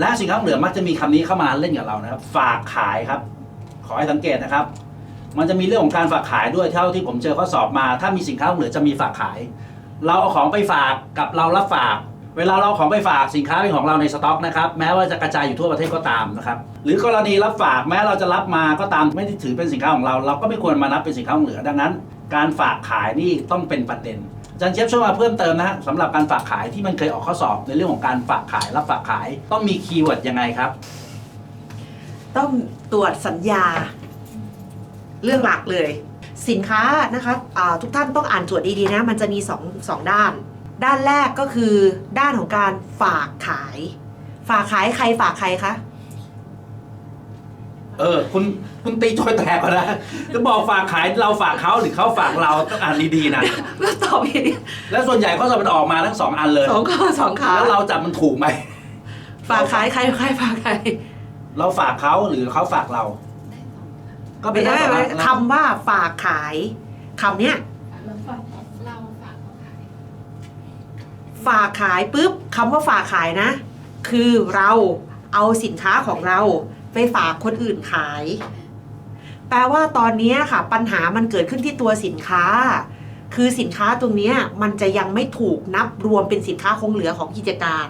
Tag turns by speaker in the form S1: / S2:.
S1: และสินค้าคงเหลือมักจะมีคำนี้เข้ามาเล่นกับเรานะครับ ฝากขายครับ ขอให้สังเกตนะครับ มันจะมีเรื่องของการฝากขายด้วยเท่าที่ผมเจอข้อสอบมา ถ้ามีสินค้าคงเหลือจะมีฝากขาย เราเอาของไปฝากกับเรารับฝาก เวลาเราเอาของไปฝากสินค้าเป็นของเราในสต็อกนะครับแม้ว่าจะกระจายอยู่ทั่วประเทศก็ตามนะครับหรือกรณีรับฝากแม้เราจะรับมาก็ตามไม่ได้ถือเป็นสินค้าของเรา เราก็ไม่ควรมานับเป็นสินค้าของเหลือดังนั้น การฝากขายนี่ต้องเป็นประเด็น อาจารย์เชฟช่วยมาเพิ่มเติมนะฮะสำหรับการฝากขายที่มันเคยออกข้อสอบในเรื่องของการฝากขายรับฝากขาย ต้องมีคีย์เวิร์ดยังไงครับ
S2: ต้องตรวจสัญญา เรื่องหลักเลย สินค้านะคะอ่าทุกท่านต้องอ่านโจทย์ดีๆนะ มันจะมีสองสองด้าน ด้านแรกก็คือด้านของการฝากขาย ฝากขายใครฝากใครคะ
S1: เออ คุณคุณตีโจอยแตกก่อนนะจะบอกฝากขายเราฝากเขาหรือเขาฝากเราต้องอ่านดีๆนะ
S2: ก็ตอบผิด
S1: แล้วส่วนใหญ่ข้อสอบมันออกมาทั้งสองอันเลย
S2: สองข้อสองขา
S1: แล้วเราจับมันถูกไหม
S2: ฝากขายใครใครฝากใคร
S1: เราฝากเขาหรือเขาฝากเรา ก็เป็น
S2: ไม่
S1: ได้
S2: ได้
S1: สองอัน
S2: คำว่าฝากขายคำเนี้ย
S3: เราฝากเราฝากเขาขาย
S2: ฝากขายปุ๊บคำว่าฝากขายนะ คือเรา เอาสินค้าของเราไปฝากคนอื่นขาย แปลว่าตอนนี้ค่ะ ปัญหามันเกิดขึ้นที่ตัวสินค้า คือสินค้าตรงนี้มันจะยังไม่ถูกนับรวมเป็นสินค้าคงเหลือของกิจการ